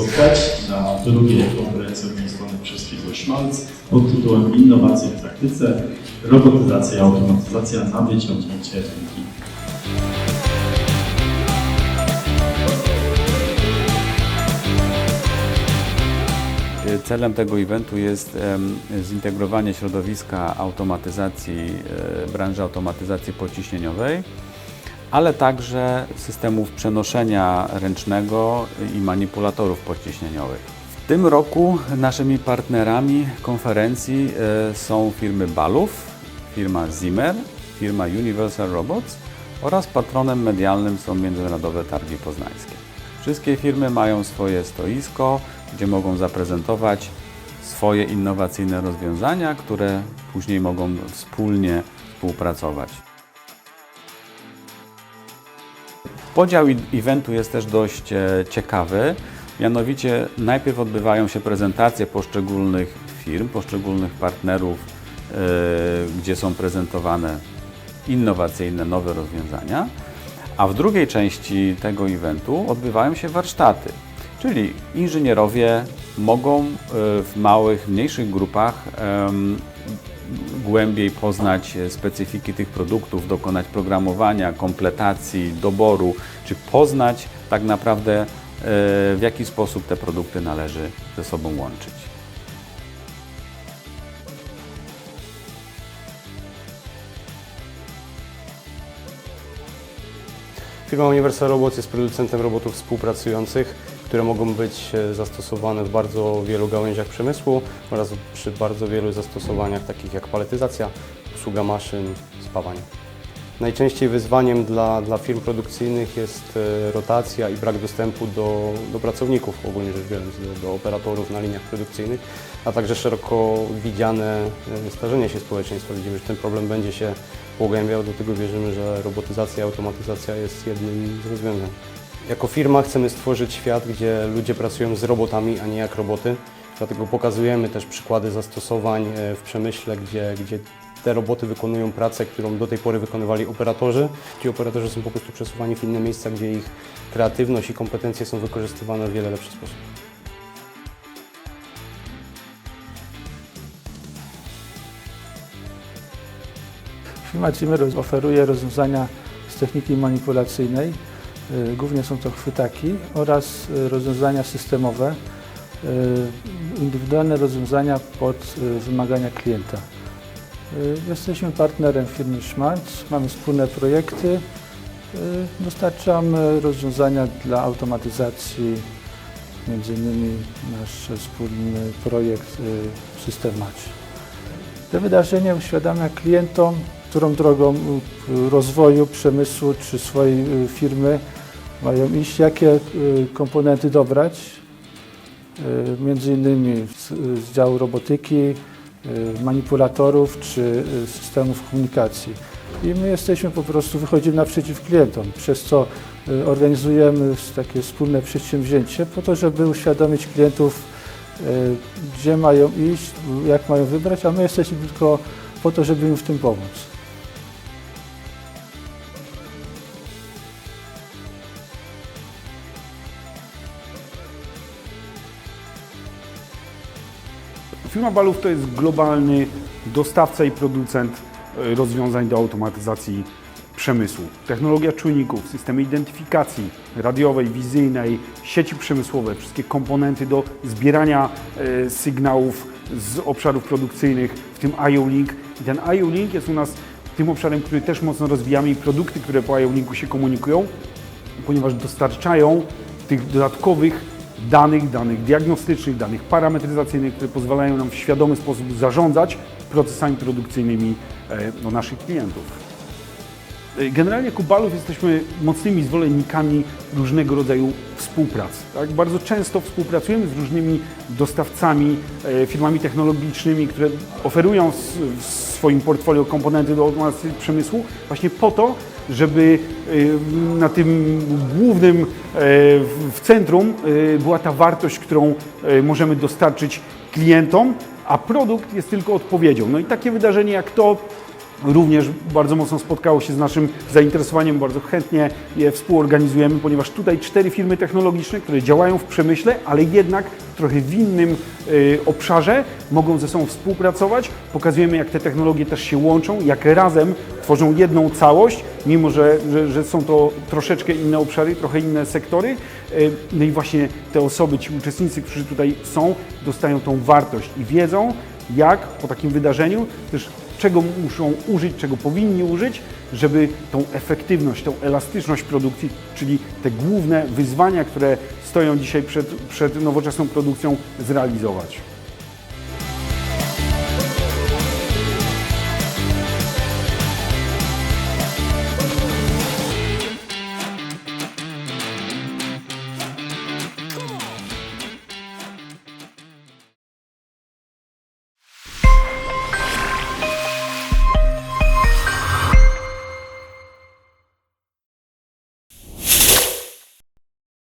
spotkać na drugiej konferencji organizowanej przez firmę Szmalc pod tytułem Innowacje w praktyce, robotyzacja i automatyzacja na wyciągnięcie ręki. Celem tego eventu jest zintegrowanie środowiska automatyzacji, e, branży automatyzacji pociśnieniowej, ale także systemów przenoszenia ręcznego i manipulatorów pociśnieniowych. W tym roku naszymi partnerami konferencji e, są firmy Balów, firma Zimmer, firma Universal Robots oraz patronem medialnym są Międzynarodowe Targi Poznańskie. Wszystkie firmy mają swoje stoisko, gdzie mogą zaprezentować swoje innowacyjne rozwiązania, które później mogą wspólnie współpracować. Podział eventu jest też dość e, ciekawy. Mianowicie najpierw odbywają się prezentacje poszczególnych firm, poszczególnych partnerów, e, gdzie są prezentowane innowacyjne, nowe rozwiązania. A w drugiej części tego eventu odbywają się warsztaty, czyli inżynierowie mogą e, w małych, mniejszych grupach głębiej poznać e, specyfiki tych produktów, dokonać programowania, kompletacji, doboru, czy poznać tak naprawdę e, w jaki sposób te produkty należy ze sobą łączyć. Firma Universal Robots jest producentem robotów współpracujących, które mogą być e, zastosowane w bardzo wielu gałęziach przemysłu oraz przy bardzo wielu zastosowaniach takich jak paletyzacja, usługa maszyn, spawanie. Najczęściej wyzwaniem dla, dla firm produkcyjnych jest e, rotacja i brak dostępu do, do pracowników, ogólnie rzecz biorąc, do, do operatorów na liniach produkcyjnych, a także szeroko widziane e, starzenie się społeczeństwa. Widzimy, że ten problem będzie się pogłębiał, do tego wierzymy, że robotyzacja i automatyzacja jest jednym z rozwiązań. Jako firma chcemy stworzyć świat, gdzie ludzie pracują z robotami, a nie jak roboty. Dlatego pokazujemy też przykłady zastosowań e, w przemyśle, gdzie, gdzie te roboty wykonują pracę, którą do tej pory wykonywali operatorzy. Ci operatorzy są po prostu przesuwani w inne miejsca, gdzie ich kreatywność i kompetencje są wykorzystywane w wiele lepszy sposób. Firma Zimmer oferuje rozwiązania z techniki manipulacyjnej. Y, Głównie są to chwytaki oraz y, rozwiązania systemowe, y, indywidualne rozwiązania pod wymagania klienta. Jesteśmy partnerem firmy Schmalz, mamy wspólne projekty, dostarczamy rozwiązania dla automatyzacji, między innymi nasz wspólny projekt System Match. To wydarzenie uświadamia klientom, którą drogą rozwoju przemysłu czy swojej firmy mają iść, jakie y, komponenty dobrać, y, między innymi z, z działu robotyki, y, manipulatorów czy systemów komunikacji. I my jesteśmy po prostu, wychodzimy naprzeciw klientom, przez co organizujemy takie wspólne przedsięwzięcie po to, żeby uświadomić klientów, gdzie mają iść, jak mają wybrać, a my jesteśmy tylko po to, żeby im w tym pomóc. Firma Balów to jest globalny dostawca i producent e, rozwiązań do automatyzacji przemysłu. Technologia czujników, systemy identyfikacji radiowej, wizyjnej, sieci przemysłowe, wszystkie komponenty do zbierania e, sygnałów z obszarów produkcyjnych, w tym IO-Link. I ten IO-Link jest u nas tym obszarem, który też mocno rozwijamy i produkty, które po IO-Linku się komunikują, ponieważ dostarczają tych dodatkowych danych, danych diagnostycznych, danych parametryzacyjnych, które pozwalają nam w świadomy sposób zarządzać procesami produkcyjnymi e, no, naszych klientów. E, Generalnie jako Balów jesteśmy mocnymi zwolennikami różnego rodzaju współpracy. Tak? Bardzo często współpracujemy z różnymi dostawcami, e, firmami technologicznymi, które oferują w swoim portfolio komponenty do przemysłu właśnie po to, żeby e, na tym głównym, e, w- centrum e, była ta wartość, którą możemy dostarczyć klientom, a produkt jest tylko odpowiedzią. No i takie wydarzenie jak to również bardzo mocno spotkało się z naszym zainteresowaniem. Bardzo chętnie je współorganizujemy, ponieważ tutaj cztery firmy technologiczne, które działają w przemyśle, ale jednak trochę w innym obszarze mogą ze sobą współpracować. Pokazujemy, jak te technologie też się łączą, jak razem tworzą jedną całość, mimo że, że, że są to troszeczkę inne obszary, trochę inne sektory. Y, No i właśnie te osoby, ci uczestnicy, którzy tutaj są, dostają tą wartość i wiedzą, jak po takim wydarzeniu też czego muszą użyć, czego powinni użyć, żeby tą efektywność, tą elastyczność produkcji, czyli te główne wyzwania, które stoją dzisiaj przed, przed nowoczesną produkcją, zrealizować.